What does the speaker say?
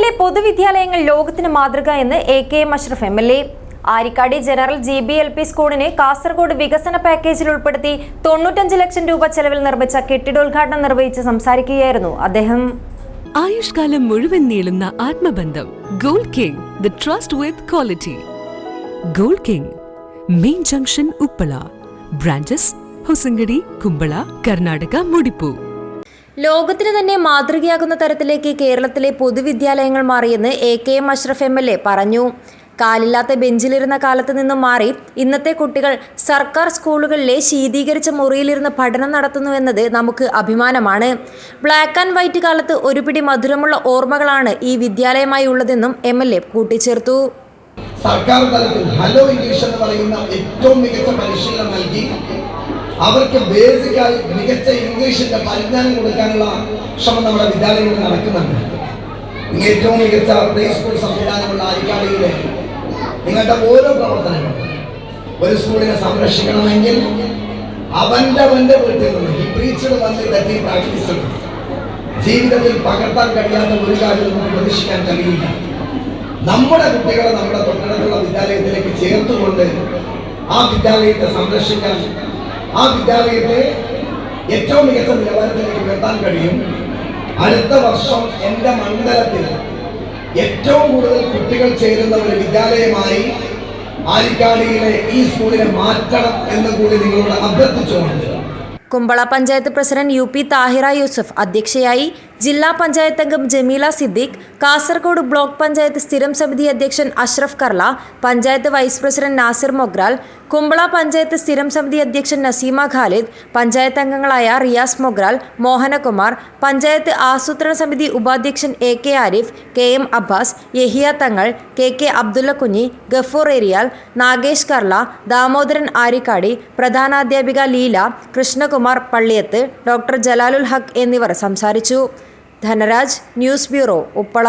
കേരളത്തിലെ പൊതുവിദ്യാലയങ്ങൾ ലോകത്തിന് മാതൃക എന്ന് A K M Ashraf M L A. Arikkady general G B L P സ്കൂളിനെ കാസർഗോഡ് വികസന പാക്കേജിൽ ഉൾപ്പെടുത്തി തൊണ്ണൂറ്റഞ്ച് ലക്ഷം രൂപ ചെലവിൽ നിർമ്മിച്ച കെട്ടിടോദ്ഘാടനം നിർവഹിച്ച് സംസാരിക്കുകയായിരുന്നു അദ്ദേഹം. ആയുഷ്കാലം മുഴുവൻ നീളുന്ന ആത്മബന്ധം gold king the trust with quality. Gold king main junction Uppala branches Hosangadi Kumbla Karnataka മുടിപ്പൂ. ലോകത്തിന് തന്നെ മാതൃകയാകുന്ന തരത്തിലേക്ക് കേരളത്തിലെ പൊതുവിദ്യാലയങ്ങൾ മാറിയെന്ന് A K M Ashraf M L A പറഞ്ഞു. കാലില്ലാത്ത ബെഞ്ചിലിരുന്ന കാലത്ത് നിന്നും മാറി ഇന്നത്തെ കുട്ടികൾ സർക്കാർ സ്കൂളുകളിലെ ശീതീകരിച്ച മുറിയിലിരുന്ന് പഠനം നടത്തുന്നുവെന്നത് നമുക്ക് അഭിമാനമാണ്. ബ്ലാക്ക് ആൻഡ് വൈറ്റ് കാലത്ത് ഒരുപിടി മധുരമുള്ള ഓർമ്മകളാണ് ഈ വിദ്യാലയമായി ഉള്ളതെന്നും എം എൽ എ കൂട്ടിച്ചേർത്തു. സർക്കാർ തലത്തിൽ ഹലോ ഇംഗ്ലീഷ് എന്ന് പറയുന്ന ഏറ്റവും മികച്ച പരിശീലനം നൽകി. അവർക്ക് ബേസിക്കായി മികച്ച ഇംഗ്ലീഷിന്റെ പരിജ്ഞാനം കൊടുക്കാനുള്ള ശ്രമം നമ്മുടെ വിദ്യാലയങ്ങളിൽ നടക്കുന്നുണ്ട്. ഏറ്റവും മികച്ച പ്ലേ സ്കൂൾ സംവിധാനമുള്ള അരിക്കാടിയിലെ നിങ്ങളുടെ ഓരോ പ്രവർത്തനങ്ങളും ഒരു സ്കൂളിനെ സംരക്ഷിക്കണമെങ്കിൽ അവന്റെ അവന്റെ വീട്ടിൽ നിന്ന് ഈ പ്രീച്ചഡ് വന്ന് തെറ്റി പ്രാക്ടീസ് ജീവിതത്തിൽ പകർത്താൻ കഴിയാത്ത ഒരു കാര്യം നമുക്ക് പ്രതീക്ഷിക്കാൻ കഴിയില്ല. നമ്മുടെ കുട്ടികളെ നമ്മുടെ തൊട്ടടുത്തുള്ള വിദ്യാലയത്തിലേക്ക് ചേർത്തുകൊണ്ട് ആ വിദ്യാലയത്തെ സംരക്ഷിക്കാൻ ആ വിദ്യാലയത്തെ ഏറ്റവും മികച്ച നിലവാരത്തിലേക്ക് ഉയർത്താൻ കഴിയും. അടുത്ത വർഷം എന്റെ മണ്ഡലത്തിൽ ഏറ്റവും കൂടുതൽ കുട്ടികൾ ചേരുന്ന ഒരു വിദ്യാലയമായി ആലിക്കാടിയിലെ ഈ സ്കൂളിനെ മാറ്റണം എന്ന് കൂടി നിങ്ങളോട് അഭ്യർത്ഥിച്ചുകൊണ്ട്. Kumbla panchayat president U P Tahira Yusuf അധ്യക്ഷയായി ജില്ലാ പഞ്ചായത്ത് അംഗം ജമീല സിദ്ദീഖ് കാസർഗോഡ് ബ്ലോക്ക് പഞ്ചായത്ത് സ്ഥിരം സമിതി അധ്യക്ഷൻ അഷ്റഫ് കർള പഞ്ചായത്ത് വൈസ് പ്രസിഡന്റ് നാസിർ മൊഗ്രാൽ കുമ്പള പഞ്ചായത്ത് സ്ഥിരം സമിതി അധ്യക്ഷൻ നസീമ ഖാലിദ് പഞ്ചായത്ത് അംഗങ്ങളായ റിയാസ് മൊഗ്രാൽ മോഹനകുമാർ പഞ്ചായത്ത് ആസൂത്രണ സമിതി ഉപാധ്യക്ഷൻ A K Arif K M Abbas Yahiya Thangal K K Abdulla Kunhi Gafoor Eriyal Nagesh Karla Damodaran Arikkady പ്രധാനാധ്യാപിക Leela Krishnakumar Palliyath doctor Jalalul Haq എന്നിവർ സംസാരിച്ചു. Dhanraj news bureau Uppala